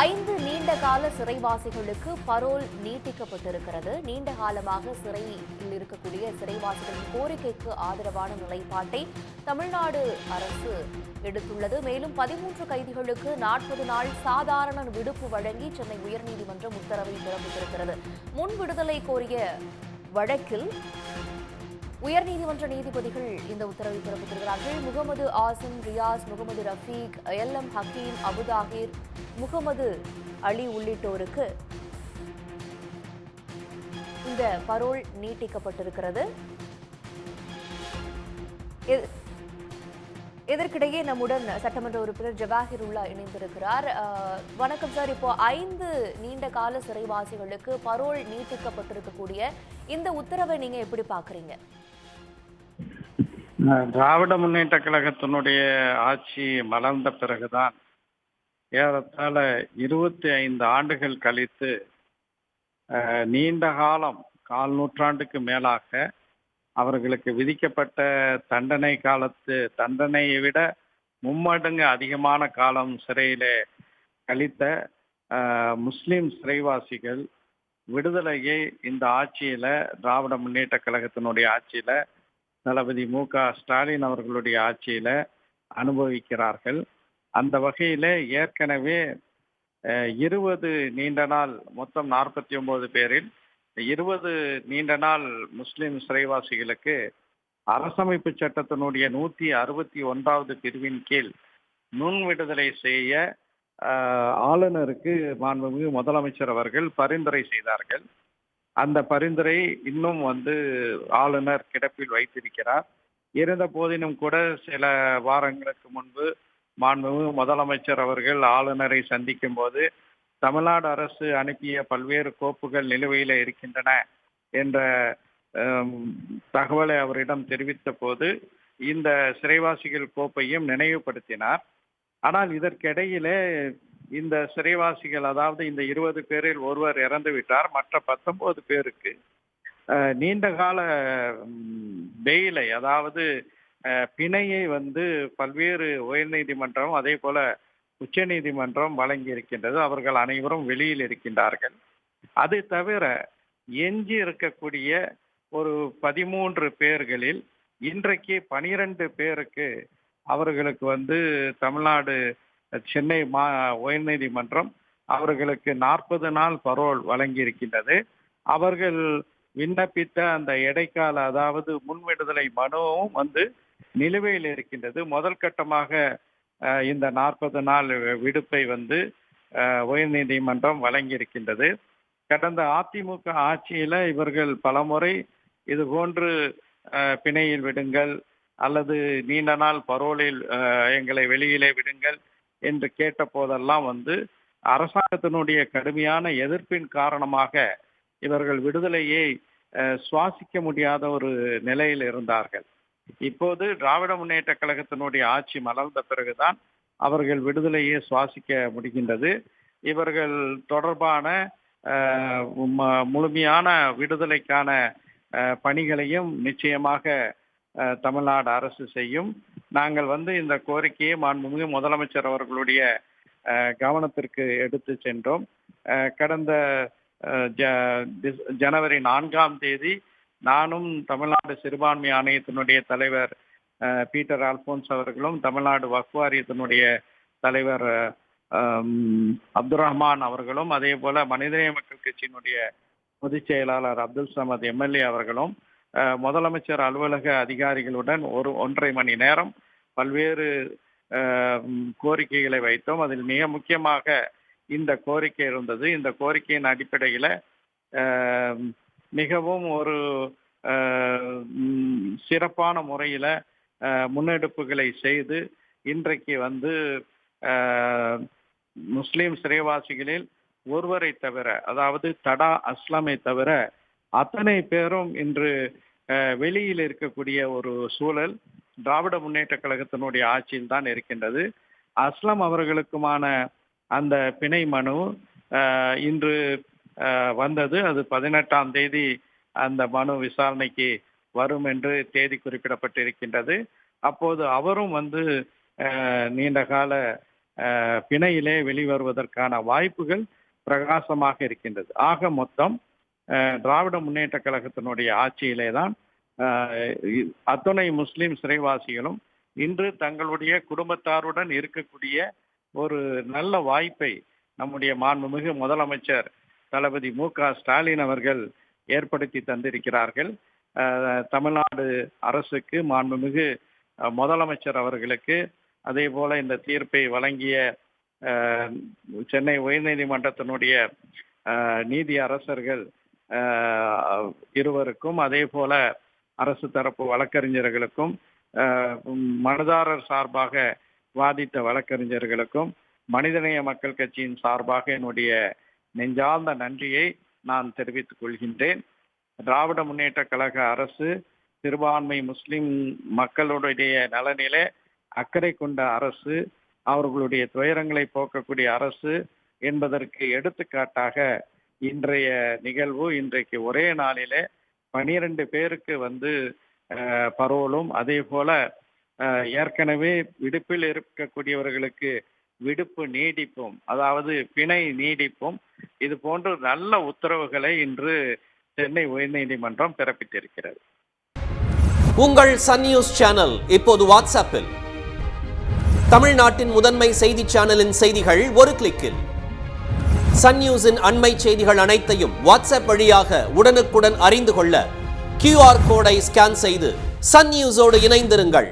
ஐந்து நீண்ட கால சிறைவாசிகளுக்கு பரோல் நீட்டிக்கப்பட்டிருக்கிறது. நீண்ட காலமாக சிறையில் இருக்கக்கூடிய சிறைவாசிகளின் கோரிக்கைக்கு ஆதரவான நிலைப்பாட்டை தமிழ்நாடு அரசு எடுத்துள்ளது. மேலும் பதிமூன்று கைதிகளுக்கு நாற்பது நாள் சாதாரண விடுப்பு வழங்கி சென்னை உயர்நீதிமன்றம் உத்தரவை பிறப்பித்திருக்கிறது. முன் விடுதலை கோரிய வழக்கில் உயர்நீதிமன்ற நீதிபதிகள் இந்த உத்தரவை பிறப்பித்திருக்கிறார்கள். முகமது ஆசிம் ரியாஸ் முகமது ரஃபீக் எல் எம் ஹக்கீம் அபுதாகிர் முகமது அலி உள்ளிட்டோருக்கு இந்த பரோல் நீட்டிக்கப்பட்டிருக்கிறது. இதற்கிடையே நம்முடன் சட்டமன்ற உறுப்பினர் ஜவாஹிருல்லா இணைந்திருக்கிறார். வணக்கம் சார். இப்போ ஐந்து நீண்ட கால சிறைவாசிகளுக்கு பரோல் நீட்டிக்கப்பட்டிருக்கக்கூடிய இந்த உத்தரவை நீங்க எப்படி பாக்குறீங்க திராவிட முன்னேற்ற கழகத்தினுடைய ஆட்சி மலர்ந்த பிறகுதான் ஏறத்தாழ இருபத்தி ஐந்து ஆண்டுகள் கழித்து நீண்ட காலம் கால் நூற்றாண்டுக்கு மேலாக அவர்களுக்கு விதிக்கப்பட்ட தண்டனை காலத்து தண்டனையை விட மும்மடங்கு அதிகமான காலம் சிறையிலே கழித்த முஸ்லிம் சிறைவாசிகள் விடுதலையை இந்த ஆட்சியில திராவிட முன்னேற்ற கழகத்தினுடைய ஆட்சியில தளபதி மு க. ஸ்டாலின் அவர்களுடைய ஆட்சியில அனுபவிக்கிறார்கள். அந்த வகையில ஏற்கனவே இருபது நீண்ட நாள் மொத்தம் நாற்பத்தி ஒன்பது பேரில் இருபது நீண்ட நாள் முஸ்லிம் சிறைவாசிகளுக்கு அரசமைப்பு சட்டத்தினுடைய நூத்தி அறுபத்தி ஒன்றாவது பிரிவின் கீழ் நுண் விடுதலை செய்ய ஆளுநருக்கு மாண்புமிகு முதலமைச்சர் அவர்கள் பரிந்துரை செய்தார்கள். அந்த பரிந்துரை இன்னும் வந்து ஆளுநர் கிடப்பில் வைத்திருக்கிறார். இருந்த போதினும் கூட சில வாரங்களுக்கு முன்பு மாண்புமிகு முதலமைச்சர் அவர்கள் ஆளுநரை சந்திக்கும் போது தமிழ்நாடு அரசு அனுப்பிய பல்வேறு கோப்புகள் நிலுவையில் இருக்கின்றன என்ற தகவலை அவரிடம் தெரிவித்த போது இந்த சிறைவாசிகள் கோப்பையும் நினைவுபடுத்தினார். ஆனால் இதற்கிடையிலே இந்த சிறைவாசிகள் அதாவது இந்த இருபது பேரில் ஒருவர் இறந்து விட்டார் மற்ற பத்தொன்பது பேருக்கு அஹ், நீண்ட கால பெயிலை அதாவது அஹ், பிணையை வந்து பல்வேறு உயர்நீதிமன்றம் அதே போல உச்சநீதிமன்றம் வழங்கி இருக்கின்றது அவர்கள் அனைவரும் வெளியில் இருக்கின்றார்கள். அது தவிர எஞ்சி இருக்கக்கூடிய ஒரு பதிமூன்று பேர்களில் இன்றைக்கு பனிரெண்டு பேருக்கு அவர்களுக்கு வந்து தமிழ்நாடு சென்னை மா உயர்நீதிமன்றம் அவர்களுக்கு நாற்பது நாள் பரோல் வழங்கி இருக்கின்றது அவர்கள் விண்ணப்பித்த அந்த இடைக்கால அதாவது முன் விடுதலை மனுவும் வந்து நிலுவையில் இருக்கின்றது. முதல் கட்டமாக இந்த நாற்பது நாள் விடுப்பை வந்து உயர்நீதிமன்றம் வழங்கி இருக்கின்றது கடந்த அதிமுக ஆட்சியில இவர்கள் பலமுறை இது போன்று பிணையில் விடுங்கள் அல்லது நீண்ட நாள் பரோலில் எங்களை வெளியிலே விடுங்கள் என்று கேட்ட போதெல்லாம் வந்து அரசாங்கத்தினுடைய கடுமையான எதிர்ப்பின் காரணமாக இவர்கள் விடுதலையை சுவாசிக்க முடியாத ஒரு நிலையில் இருந்தார்கள். இப்போது திராவிட முன்னேற்ற கழகத்தினுடைய ஆட்சி மலர்ந்த பிறகுதான் அவர்கள் விடுதலையை சுவாசிக்க முடிகின்றது. இவர்கள் தொடர்பான ம- முழுமையான விடுதலைக்கான பணிகளையும் நிச்சயமாக தமிழ்நாடு அரசு செய்யும். நாங்கள் வந்து இந்த கோரிக்கையை மாண்புமிகு முதலமைச்சர் அவர்களுடைய கவனத்திற்கு எடுத்து சென்றோம். அஹ், கடந்த ஜ- ஜனவரி நான்காம் தேதி நானும் தமிழ்நாடு சிறுபான்மை ஆணையத்தினுடைய தலைவர் பீட்டர் அல்போன்ஸ் அவர்களும் தமிழ்நாடு வக்ஃப் வாரியத்தினுடைய தலைவர் அப்துல் ரஹ்மான் அவர்களும் அதே போல மனிதநேய மக்கள் கட்சியினுடைய பொதுச் செயலாளர் அப்துல் சமத் எம்எல்ஏ அவர்களும் முதலமைச்சர் அலுவலக அதிகாரிகளுடன் ஒரு ஒன்றரை மணி நேரம் பல்வேறு கோரிக்கைகளை வைத்தோம். அதில் மிக முக்கியமாக இந்த கோரிக்கை இருந்தது. இந்த கோரிக்கையின் அடிப்படையில் மிகவும் ஒரு சிறப்பான முறையில் முன்னெடுப்புகளை செய்து இன்றைக்கு வந்து முஸ்லீம் சிறைவாசிகளில் ஒருவரை தவிர அதாவது தடா அஸ்லாமை தவிர அத்தனை பேரும் இன்று வெளியில் இருக்கக்கூடிய ஒரு சூழல் திராவிட முன்னேற்ற கழகத்தினுடைய ஆட்சியில் தான் இருக்கின்றது. அஸ்லம் அவர்களுக்குமான அந்த பிணை மனு இன்று வந்தது. அது பதினெட்டாம் தேதி அந்த மனு விசாரணைக்கு வரும் என்று தேதி குறிப்பிடப்பட்டிருக்கின்றது. அப்போது அவரும் வந்து நீண்டகால நீண்ட கால பிணையிலே வெளிவருவதற்கான வாய்ப்புகள் பிரகாசமாக இருக்கின்றது. ஆக மொத்தம் திராவிட முன்னேற்ற கழகத்தினுடைய ஆட்சியிலே தான் அத்துணை முஸ்லீம் சிறைவாசிகளும் இன்று தங்களுடைய குடும்பத்தாருடன் இருக்கக்கூடிய ஒரு நல்ல வாய்ப்பை நம்முடைய மாண்புமிகு முதலமைச்சர் தளபதி மு க ஸ்டாலின் அவர்கள் ஏற்படுத்தி தந்திருக்கிறார்கள். தமிழ்நாடு அரசுக்கு மாண்புமிகு முதலமைச்சர் அவர்களுக்கு அதே போல இந்த தீர்ப்பை வழங்கிய சென்னை உயர்நீதிமன்றத்தினுடைய நீதி அரசர்கள் இருவருக்கும் அதே போல அரசு தரப்பு வழக்கறிஞர்களுக்கும் மனதாரர் மனுதாரர் சார்பாக வாதிட்ட வழக்கறிஞர்களுக்கும் மனிதநேய மக்கள் கட்சியின் சார்பாக என்னுடைய நெஞ்சார்ந்த நன்றியை நான் தெரிவித்துக் கொள்கின்றேன். திராவிட முன்னேற்ற கழக அரசு சிறுபான்மை முஸ்லிம் மக்களுடைய நலனிலே அக்கறை கொண்ட அரசு அவர்களுடைய துயரங்களை போக்கக்கூடிய அரசு என்பதற்கு எடுத்துக்காட்டாக இன்றைய நிகழ்வு இன்றைக்கு ஒரே நாளிலே பனிரெண்டு பேருக்கு வந்து பரோலும் அதே போல ஏற்கனவே விடுப்பில் இருக்கக்கூடியவர்களுக்கு விடுப்பு நீடிப்பும் அதாவது பிணை நீடிப்பும் இது போன்ற நல்ல உத்தரவுகளை இன்று சென்னை உயர்நீதிமன்றம் பிறப்பித்திருக்கிறது. உங்கள் சன் நியூஸ் சேனல் இப்போது வாட்ஸ்அப்பில். தமிழ்நாட்டின் முதன்மை செய்தி சேனலின் செய்திகள் ஒரு கிளிக்கில் சன் நியூஸின் அண்மை செய்திகள் அனைத்தையும் வாட்ஸ்அப் வழியாக உடனுக்குடன் அறிந்து கொள்ள கியூஆர் கோடை ஸ்கேன் செய்து சன் நியூஸோடு இணைந்திருங்கள்.